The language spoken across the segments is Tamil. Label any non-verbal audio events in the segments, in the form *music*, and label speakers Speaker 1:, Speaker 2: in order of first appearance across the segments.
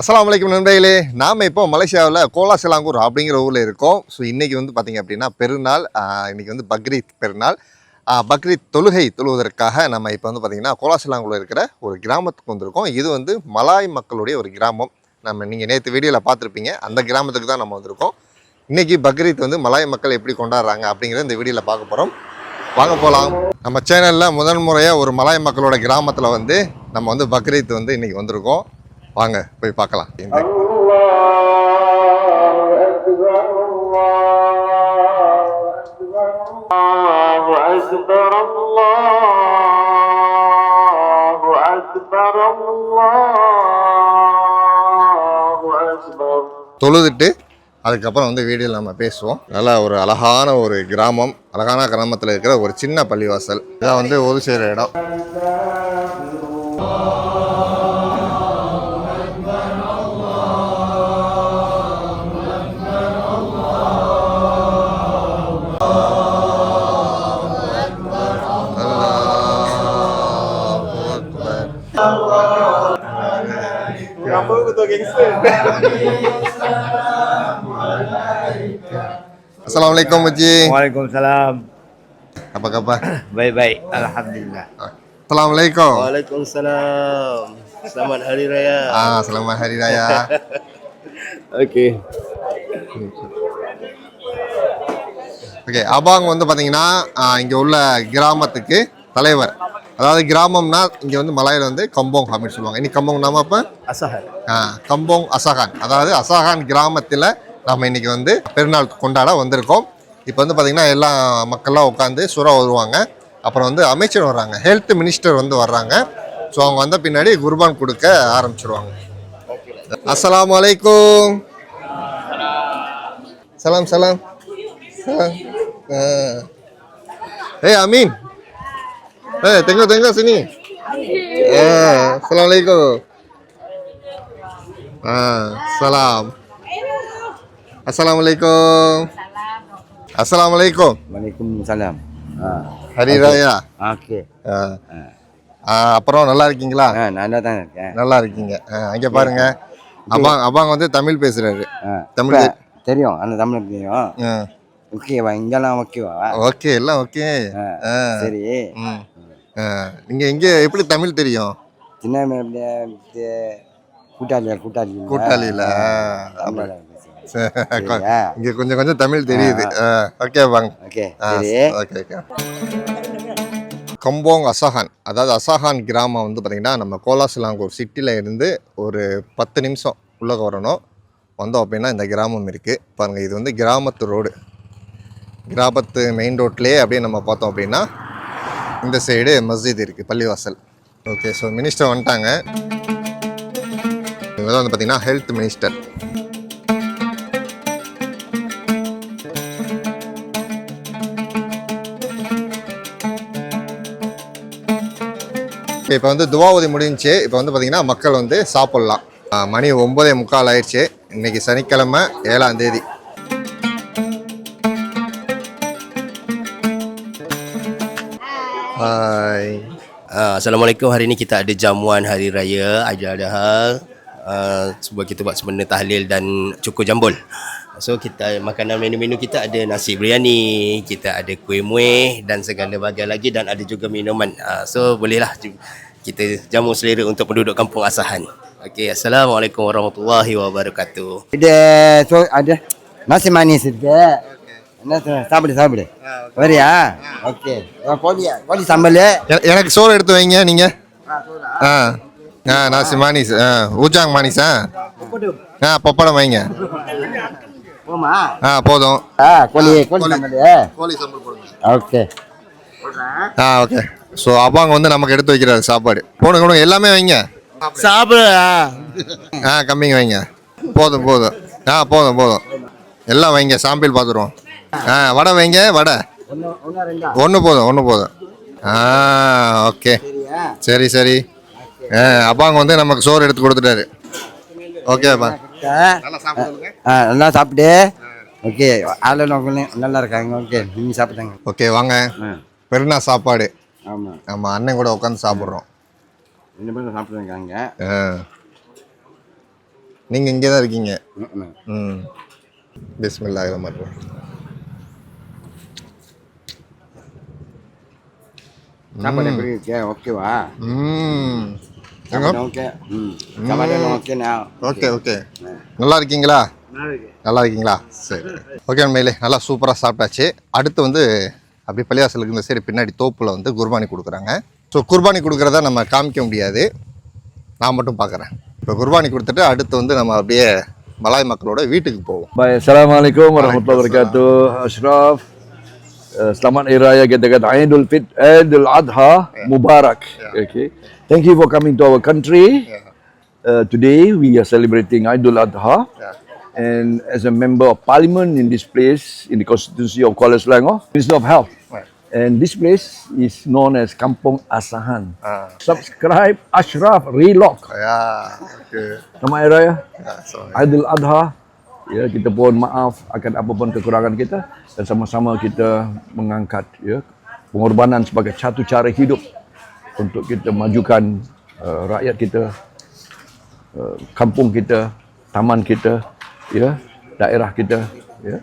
Speaker 1: அஸ்லாம் வலைக்கம் நண்பர்களே நாம் இப்போ மலேசியாவில் கோலாசிலாங்கூர் அப்படிங்கிற ஊரில் இருக்கோம். ஸோ இன்றைக்கி வந்து பார்த்திங்க அப்படின்னா பெருநாள் இன்றைக்கி இன்னைக்கு வந்து பக்ரீத் பெருநாள். பக்ரீத் தொழுகை தொழுவதற்காக நம்ம இப்போ வந்து பார்த்திங்கன்னா கோலாசிலாங்கூரில் இருக்கிற ஒரு கிராமத்துக்கு வந்திருக்கோம். இது வந்து மலாய் மக்களுடைய ஒரு கிராமம். நம்ம நீங்கள் நேற்று வீடியோவில் பார்த்துருப்பீங்க அந்த கிராமத்துக்கு தான் நம்ம வந்திருக்கோம். இன்றைக்கி பக்ரீத் வந்து மலாய் மக்கள் எப்படி கொண்டாடுறாங்க அப்படிங்கிறத இந்த வீடியோவில் பார்க்க போகிறோம் வாங்க போகலாம் நம்ம சேனலில் முதன்முறையாக ஒரு மலாய் மக்களோட கிராமத்தில் வந்து நம்ம வந்து பக்ரீத் வந்து இன்றைக்கி வந்திருக்கோம். வாங்க போய் பார்க்கலாம் இந்த
Speaker 2: الله أكبر الله أكبر الله أكبر
Speaker 1: தொழுதுட்டு அதுக்கப்புறம் வந்து வீடியோவில் நம்ம பேசுவோம் நல்லா ஒரு அழகான ஒரு கிராமம் அழகான கிராமத்தில் இருக்கிற ஒரு சின்ன பள்ளிவாசல் இதான் வந்து ஒரு செய்கிற இடம் Assalamualaikum Haji.
Speaker 3: Waalaikumsalam.
Speaker 1: Apa khabar? *coughs*
Speaker 3: Baik-baik. Alhamdulillah.
Speaker 1: Assalamualaikum.
Speaker 3: Waalaikumsalam. Selamat Hari Raya.
Speaker 1: Ah, selamat hari raya. *laughs*
Speaker 3: Okey.
Speaker 1: Okay அபாங் வந்து பார்த்தீங்கன்னா இங்கே உள்ள கிராமத்துக்கு தலைவர் அதாவது கிராமம்னா இங்கே வந்து மலையில் வந்து கம்போங் அப்படின்னு சொல்லுவாங்க. இன்னைக்கு கம்போங் நாம அப்போ?
Speaker 3: Asahar.
Speaker 1: கம்போங் அசகான் அதாவது அசகான் கிராமத்தில் நம்ம இன்னைக்கு வந்து பெருநாள் கொண்டாட வந்திருக்கோம். இப்போ வந்து பார்த்திங்கன்னா எல்லா மக்கள்லாம் உட்காந்து சுறா வருவாங்க. அப்புறம் வந்து அமைச்சர் வர்றாங்க. ஹெல்த் மினிஸ்டர் வந்து வர்றாங்க. ஸோ அவங்க வந்த பின்னாடி குர்பான் கொடுக்க ஆரம்பிச்சிருவாங்க. அஸ்ஸலாமு அலைக்கும். சலாம் சலாம். சலாம். ஏய் Ameen. Eh, tengok tengok sini. Ah, Assalamualaikum. Ah, salam. Assalamualaikum. Assalamualaikum.
Speaker 3: Waalaikumsalam.
Speaker 1: Hari Raya.
Speaker 3: Okey.
Speaker 1: Ah. Ah, அப்புறம் நல்லா இருக்கீங்களா
Speaker 3: Ha, நான் தான் இருக்கேன்.
Speaker 1: நல்லா இருக்கீங்க ஆ, அங்க பாருங்க அபாங் அபாங் வந்து தமிழ் பேசுறாரு. தமிழ்
Speaker 3: தெரியும் அந்த தமிழ் தெரியும் ஓகேவா இங்கெல்லாம் ஓகேவா
Speaker 1: ஓகே எல்லாம் ஓகே
Speaker 3: ஆ. சரி
Speaker 1: ம் ஆ, நீங்க எங்க எப்படி தமிழ் தெரியும்?
Speaker 3: சின்ன அப்படியே கூட்டாளியா கூட்டாளி
Speaker 1: கூட்டாளியில? இங்க கொஞ்சம் கொஞ்சம் தமிழ் தெரியுது. ஓகே வாங்க.
Speaker 3: Okay
Speaker 1: okay okay. Kampong Asahan. அதாவது அசஹான் கிராமம் வந்து பார்த்திங்கன்னா நம்ம கோலாசிலாங்கூர் சிட்டியில் இருந்து ஒரு பத்து நிமிஷம் உள்ளே வரணும். வந்தோம் அப்படின்னா இந்த கிராமம் இருக்குது பாருங்கள் இது வந்து கிராமத்து ரோடு. கிராமத்து மெயின் ரோட்லேயே அப்படியே நம்ம பார்த்தோம் அப்படின்னா இந்த சைடு மஸ்ஜித் இருக்குது பள்ளிவாசல் ஓகே ஸோ மினிஸ்டர் வந்துட்டாங்க. இவங்க தான் வந்து பார்த்திங்கன்னா ஹெல்த் மினிஸ்டர் இப்போ வந்து துவாவதி முடிஞ்சு இப்போ வந்து பார்த்திங்கன்னா மக்கள் வந்து சாப்பிட்லாம். மணி ஒம்பதே முக்கால் ஆயிடுச்சு. இன்னைக்கு சனிக்கிழமை ஏழாம் தேதி. Hai.
Speaker 4: Uh, Assalamualaikum. Hari ini kita ada jamuan hari raya Aidil Adha. Uh, kita buat sebenarnya tahlil dan cukur jambul. So kita makanan menu-menu kita ada nasi biryani, kita ada kuih muih dan segala bagai lagi dan ada juga minuman. Uh, so bolehlah kita jamu selera untuk penduduk kampung asahan. Okey, assalamualaikum warahmatullahi wabarakatuh.
Speaker 3: Ada so ada nasi manis sedap. என்ன? சாப்பிடு சாப்பிடு. வரியா? ஓகே. கோழியா கோழி சம்பல்
Speaker 1: எனக்கு சோறு எடுத்து வைங்க நீங்கள் ஆ ஆ. நாசி மானிஸ் ஆ ஊஜாங் மானிஸா? ஆ பப்படம் வைங்க.
Speaker 3: போமா?
Speaker 1: ஆ போதும்.
Speaker 3: ஆ கோழி கோழி சம்பல்
Speaker 1: கோழி சம்பல் போடுங்க.
Speaker 3: ஓகே.
Speaker 1: ஆ ஓகே. ஸோ அப்பாங்க வந்து நமக்கு எடுத்து வைக்கிறாரு சாப்பாடு. போடுங்க போடுங்க எல்லாமே வைங்க.
Speaker 3: சாப்பிடு.
Speaker 1: ஆ கம்மிங்க வைங்க. போதும் போதும். ஆ போதும் போதும். எல்லாம் வைங்க சாம்பிள் பார்த்துருவோம் ஆ வடை வைங்க வடை.
Speaker 3: ஒன்று
Speaker 1: போதும் ஒன்று போதும். ஆ ஓகே.
Speaker 3: சரியா?
Speaker 1: சரி சரி. ஆ அப்பாங்க வந்து நமக்கு சோறு எடுத்து கொடுத்துட்டாரு. ஓகேப்பா
Speaker 3: ஆ நல்லா சாப்பிடு ஓகே ஆளு நோக்கணும் நல்லா இருக்காங்க. ஓகே நீங்கள் சாப்பிட்டாங்க
Speaker 1: ஓகே வாங்க. பெருநா சாப்பாடு.
Speaker 3: ஆமாம்
Speaker 1: நம்ம அண்ணன் கூட உட்காந்து சாப்பிட்றோம்.
Speaker 3: ரெண்டு பேரும் சாப்பிட்ருக்காங்க
Speaker 1: ஆ. நீங்கள் இங்கே தான் இருக்கீங்க.
Speaker 3: ம், ம்.
Speaker 1: ம் பிஸ்மில்லாஹ் ரஹ்மான் ரஹீம்.
Speaker 3: சாப்பாடு எப்படி இருக்கு ஓகேவா
Speaker 1: ம்
Speaker 3: ஓகே ம் சாப்பாடு ஓகேண்ணா
Speaker 1: ஓகே ஓகே நல்லா இருக்கீங்களா? நல்லா இருக்கீங்களா? சரி. ஓகே உண்மையிலே நல்லா சூப்பராக சாப்பிட்டாச்சு. அடுத்து வந்து அப்படி பள்ளிவாசலுக்கு இந்த சைடு பின்னாடி தோப்பில் வந்து குர்பானி கொடுக்குறாங்க. ஸோ குர்பானி கொடுக்குறத நம்ம காமிக்க முடியாது. நான் மட்டும் பார்க்குறேன். இப்போ குர்பானி கொடுத்துட்டு அடுத்து வந்து நம்ம அப்படியே மலாய் மக்களோட வீட்டுக்கு போவோம்.
Speaker 5: wabarakatuh. Ashraf, uh, selamat Hari Raya kita kata Aidul Fit, Aidul Adha Mubarak. Okay. Thank you for coming to our country. Uh, today we are celebrating Aidul Adha. And as a member of parliament in this place, in the constituency of Kuala Selangor, Minister of Health.
Speaker 1: Right.
Speaker 5: And this place is known as Kampung Asahan. Subscribe Ashraf Relog.
Speaker 1: Okay
Speaker 5: Selamat Hari Raya. Aidil Adha ya kita pun maaf akan apa pun kekurangan kita dan sama-sama kita mengangkat ya pengorbanan sebagai satu cara hidup untuk kita majukan uh, rakyat kita uh, kampung kita taman kita ya daerah kita ya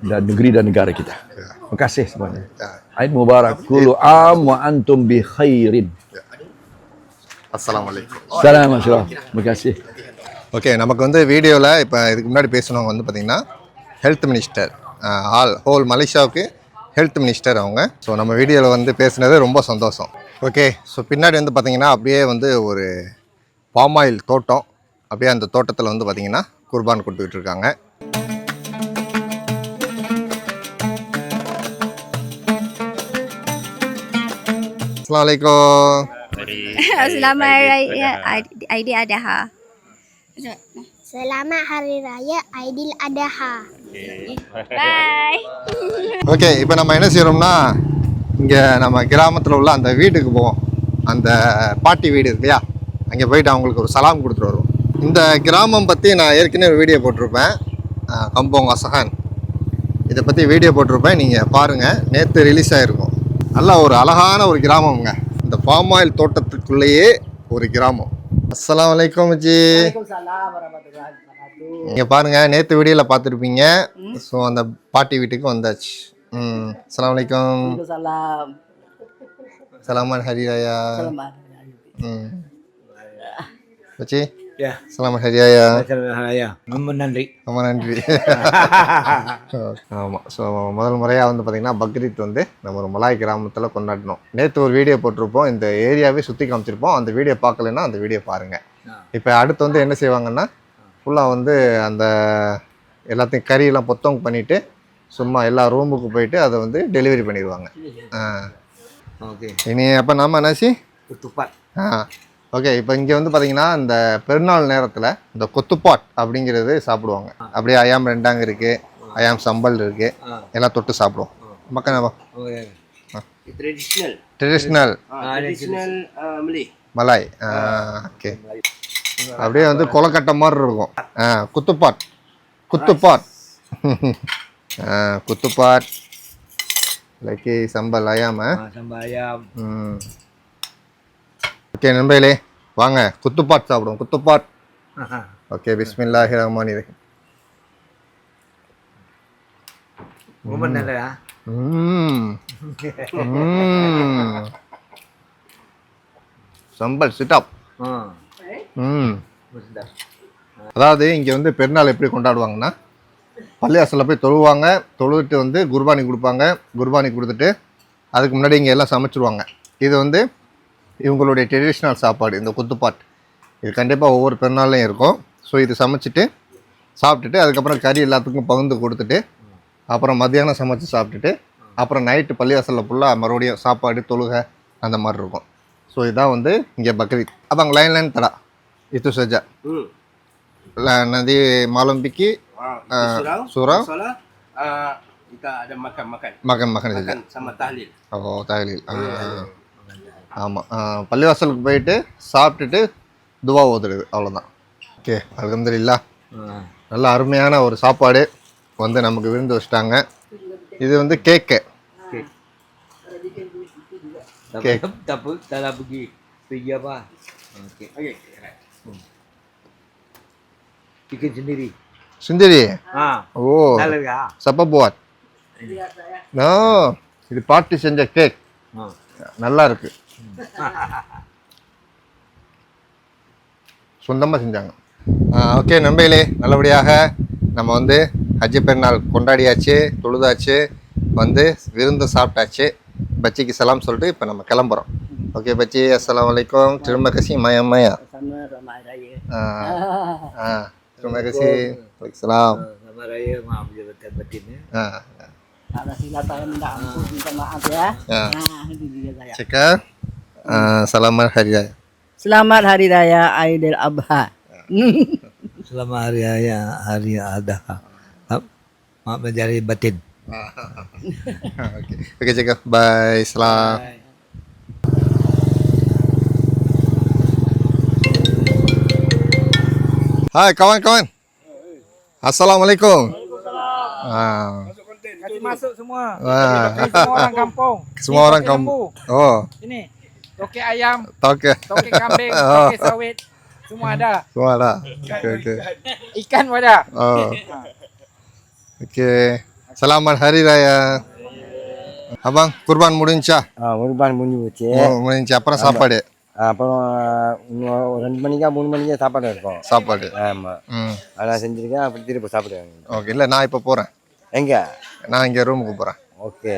Speaker 5: dan negeri dan negara kita. Ya. Terima kasih semuanya. Ya. Aid mubarak kullu am wa antum bi khairin.
Speaker 1: Ya.
Speaker 5: Assalamualaikum. Assalamualaikum. Terima kasih.
Speaker 1: Okay நமக்கு வந்து வீடியோவில் இப்போ இதுக்கு முன்னாடி பேசினவங்க வந்து பார்த்திங்கன்னா ஹெல்த் மினிஸ்டர் ஆல் ஹோல் மலேசியாவுக்கு ஹெல்த் மினிஸ்டர் அவங்க ஸோ நம்ம வீடியோவில் வந்து பேசுனது ரொம்ப சந்தோஷம் ஓகே ஸோ பின்னாடி வந்து பார்த்திங்கன்னா அப்படியே வந்து ஒரு பாம் ஆயில் தோட்டம் அப்படியே அந்த தோட்டத்தில் வந்து பார்த்திங்கன்னா குர்பான் கொடுத்துக்கிட்டு இருக்காங்க அஸ்ஸலாமு அலைக்கும்
Speaker 6: Selamat Raya Aidil Adha.
Speaker 7: Selamat Hari Raya Aidil Adha.
Speaker 6: Bye.
Speaker 1: Okay இப்போ நம்ம என்ன செய்கிறோம்னா இங்கே நம்ம கிராமத்தில் உள்ள அந்த வீட்டுக்கு போவோம். அந்த பாட்டி வீடு இருக்கு இல்லையா? அங்கே போயிட்டு அவங்களுக்கு ஒரு சலாம் கொடுத்துட்டு வருவோம். இந்த கிராமம் பற்றி நான் ஏற்கனவே ஒரு வீடியோ போட்டிருப்பேன். கம்போங் அசஹான். இதை பற்றி வீடியோ போட்டிருப்பேன். நீங்கள் பாருங்கள் நேற்று ரிலீஸ் ஆகிருக்கும் நல்ல ஒரு அழகான ஒரு கிராமம்ங்க. இந்த ஃபார்ம் ஆயில் தோட்டத்துக்குள்ளேயே ஒரு கிராமம். அஸ்ஸலாமு அலைக்கும் ஜி நீங்க பாருங்க நேத்து வீடியோல பார்த்துருப்பீங்க. ஸோ அந்த பாட்டி வீட்டுக்கு வந்தாச்சு. ம் அஸ்ஸலாமு அலைக்கும்
Speaker 8: Salam.
Speaker 1: சலாமான் ஹரிராயா. ம். வச்சி ஹரிராயா
Speaker 3: Ya. ரொம்ப நன்றி
Speaker 1: ரொம்ப நன்றி ஆமாம் ஸோ முதல் முறையாக வந்து பார்த்திங்கன்னா பக்ரீத் வந்து நம்ம ஒரு மலாய் கிராமத்தில் கொண்டாடினோம் நேற்று ஒரு வீடியோ போட்டிருப்போம். இந்த ஏரியாவே சுற்றி காமிச்சிருப்போம். அந்த வீடியோ பார்க்கலன்னா அந்த வீடியோ பாருங்கள் இப்போ அடுத்து வந்து என்ன செய்வாங்கன்னா ஃபுல்லாக வந்து அந்த எல்லாத்தையும் கறியெல்லாம் பொத்தவங்க பண்ணிவிட்டு சும்மா எல்லா ரூமுக்கு போயிட்டு அதை வந்து டெலிவரி பண்ணிடுவாங்க. ஆ.
Speaker 3: ஓகே
Speaker 1: இனி அப்போ நாம என்னாச்சு
Speaker 3: குத்துப்பாட்
Speaker 1: ஆ. ஓகே இப்போ இங்கே வந்து பார்த்தீங்கன்னா இந்த பெருநாள் நேரத்தில் இந்த கொத்துப்பாட் அப்படிங்கிறது சாப்பிடுவாங்க. அப்படியே அயாம் ரெண்டாங்க இருக்குது அயாம் சம்பல் இருக்குது எல்லாம் தொட்டு சாப்பிடுவோம். மக்கள்.
Speaker 4: Traditional traditional. Malay.
Speaker 1: Malay. Okay அப்படியே வந்து கொலக்கட்டை மாதிரி இருக்கும். ஆ குத்துப்பாட். குத்துப்பாட். *laughs* ஆ குத்துப்பாட். லக்கி சம்பல் அயாம
Speaker 3: சம்பாயம்
Speaker 1: ம். ஓகே நண்பர்களே வாங்க குத்துப்பாட் சாப்பிடுவோம் குத்துப்பாட். ஓகே பிஸ்மில்லாஹி ரஹ்மானி ரஹீம்.
Speaker 3: ரொம்ப நல்லதா?
Speaker 1: சம்பல் சிட்டாப் ம். அதாவது இங்கே வந்து பெருநாள் எப்படி கொண்டாடுவாங்கன்னா பள்ளிவாசலில் போய் தொழுவாங்க தொழுவிட்டு வந்து குர்பானி கொடுப்பாங்க குர்பானி கொடுத்துட்டு அதுக்கு முன்னாடி இங்கே எல்லாம் சமைச்சிருவாங்க. இது வந்து இவங்களுடைய ட்ரெடிஷ்னல் சாப்பாடு இந்த குத்துப்பாட் இது கண்டிப்பாக ஒவ்வொரு பெருநாள்லையும் இருக்கும் ஸோ இது சமைச்சிட்டு சாப்பிட்டுட்டு அதுக்கப்புறம் கறி எல்லாத்துக்கும் பகிர்ந்து கொடுத்துட்டு அப்புறம் மத்தியானம் சமைச்சு சாப்பிட்டுட்டு அப்புறம் நைட்டு பள்ளிவாசலில் ஃபுல்லாக மறுபடியும் சாப்பாடு தொழுகை அந்த மாதிரி இருக்கும் ஸோ இதான் வந்து இங்கே Bakrid nanti malam piki
Speaker 4: Ah,
Speaker 1: Ah,
Speaker 4: itu surau.
Speaker 1: surau.
Speaker 4: Salah. Ah, kita ada makan-makan.
Speaker 1: makan makan saja
Speaker 4: Makan sama tahlil.
Speaker 1: ஓ தாயலில் ஆமாம் பள்ளிவாசலுக்கு போயிட்டு சாப்பிட்டுட்டு துவா ஓதுறது அவ்வளோதான் ஓகே அலமதுல்லா நல்ல அருமையான ஒரு சாப்பாடு வந்து நமக்கு விருந்து வச்சிட்டாங்க. இது வந்து கேக்கு.
Speaker 3: sendiri.
Speaker 1: சுந்தரி
Speaker 3: Ah,
Speaker 1: ஓ
Speaker 3: ya?
Speaker 1: சப்ப buat நோ இது பாட்டி செஞ்ச கேக். நல்லா இருக்கு. *laughs* சொந்தமாக செஞ்சாங்க. ஓகே நண்பர்களே நல்லபடியாக நம்ம வந்து ஹஜ்ஜி பெருநாள் கொண்டாடியாச்சு தொழுதாச்சு வந்து விருந்து சாப்பிட்டாச்சு. பச்சிக்கு சலாம் சொல்லிட்டு இப்போ நம்ம கிளம்புறோம். ஓகே பச்சி அஸ்ஸலாமு அலைக்கும். திரும்ப கசி மயா மயா திரும்ப கசி சலாம்.
Speaker 8: Kalau silap saya minta ampun, minta maaf ya.
Speaker 1: ஆ.
Speaker 8: Nah, itu dia saya.
Speaker 1: Cekah selamat hari raya
Speaker 8: Selamat Hari Raya Aidil Adha. *laughs*
Speaker 3: Selamat hari raya hari adha. Maaf menjadi batin.
Speaker 1: oke oke cekah bye salam Hai kawan-kawan. Assalamualaikum. Ah.
Speaker 9: Kasih masuk semua.
Speaker 1: Wah.
Speaker 9: Semua orang kampung.
Speaker 1: Semua orang kamu. Oh,
Speaker 9: Ini tokek ayam,
Speaker 1: oke.
Speaker 9: tokek kambing, *laughs*
Speaker 1: Oh.
Speaker 9: tokek sawit. Semua ada.
Speaker 1: Semua ada. Oke, oke.
Speaker 9: Ikan. Pun ada.
Speaker 1: Oh. Oke. Selamat hari raya. Abang, kurban முடிஞ்சா
Speaker 3: Ah, முருபான் முடிஞ்சு போச்சு
Speaker 1: முடிஞ்சு அப்புறம் சாப்பாடு
Speaker 3: அப்புறம் ரெண்டு மணிக்கா மூணு மணிக்கா சாப்பாடு இருக்கும்
Speaker 1: சாப்பாடு
Speaker 3: ஆமாம்
Speaker 1: ம்
Speaker 3: அதான் செஞ்சுருக்கேன் அப்படி திருப்பி சாப்பிடுவேன்
Speaker 1: ஓகே இல்லை நான் இப்போ போகிறேன்
Speaker 3: எங்க
Speaker 1: நான் இங்கே ரூமுக்கு போகிறேன்
Speaker 3: ஓகே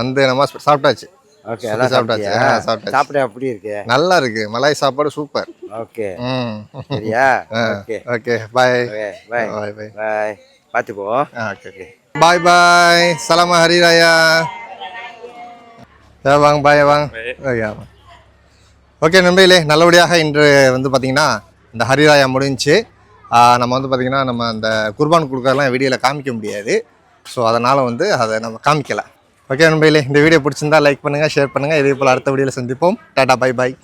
Speaker 1: வந்து நம்ம சாப்பிட்டாச்சு
Speaker 3: ஓகே எல்லாம்
Speaker 1: சாப்பிட்டாச்சு.
Speaker 3: சாப்பிட்டாச்சு
Speaker 1: ஆ, சாப்பிட்டாச்சு.
Speaker 3: சாப்பிட அப்படி இருக்கு?
Speaker 1: நல்லா இருக்கு மலாய் சாப்பாடு சூப்பர்.
Speaker 3: ஓகே.
Speaker 1: ம்.
Speaker 3: சரியா?
Speaker 1: Okay. Okay
Speaker 3: bye. Bye.
Speaker 1: Bye bye.
Speaker 3: Bye. பார்த்து போ
Speaker 1: okay okay. Bye bye. Salama Hari ராயா. வாங்க பாய் வாங்க. ஓகே வாங்க. ஓகே நண்பர்களே நல்லபடியாக இன்று வந்து பார்த்திங்கன்னா இந்த ஹரிராயா முடிஞ்சுச்சு ஆ, நம்ம வந்து பார்த்திங்கன்னா நம்ம அந்த குர்பான் கொடுக்கறதெல்லாம் வீடியோவில் காமிக்க முடியாது. ஸோ அதனால் வந்து அதை நம்ம காமிக்கல. ஓகே நண்பர்களே இந்த வீடியோ பிடிச்சிருந்தா லைக் பண்ணுங்கள் ஷேர் பண்ணுங்கள் இதே போல் அடுத்த வீடியோவில் சந்திப்போம். Tata bye bye